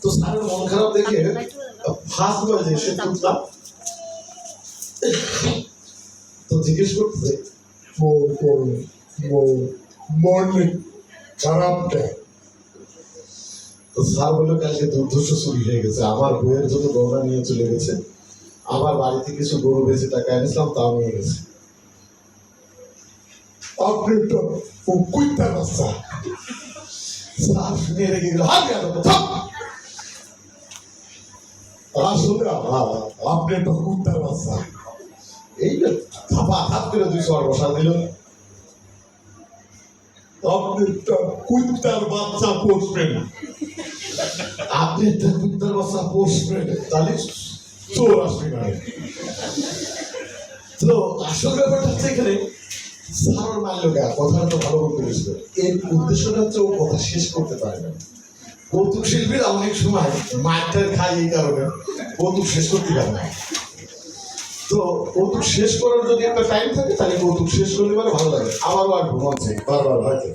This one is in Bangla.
তো স্যারের মন খারাপ দেখে সে তো জিজ্ঞেস তো স্যার কালকে দুর্ধর্ষ চুরি হয়ে গেছে। আমার বইয়ের জন্য গহনা নিয়ে চলে গেছে। আমার বাড়িতে কিছু গরু বেশি টাকা এনেছিলাম, তাও নিয়ে গেছে। আপনি তো কুইতা স্যার শুনে রেখে গেল হাত গেল থাম আসলে আ- আপনি তো কুইতা বাচ্চা এই যে থাপা থাপ করে দুই সর বসা দিল আপনি তো আপনি কুত্তার বাচ্চা পোষবেন তাহলে চোর আসবে না তো আসল ব্যাপারটা হচ্ছে এখানে মারল গা, কথাটা ভালো গেছিল এর উদ্দেশ্যটা হচ্ছে কথা শেষ করতে পারে না। কৌতুক শিল্পীরা অনেক সময় মারটার খায় এই কারণে কৌতুক শেষ করতে পারে না। তো কৌতুক শেষ করার যদি একটা টাইম থাকে, তাহলে কৌতুক শেষ করলে মানে ভালো লাগে। আবারও আর ঘুমাচ্ছে, বারবার হয়তো।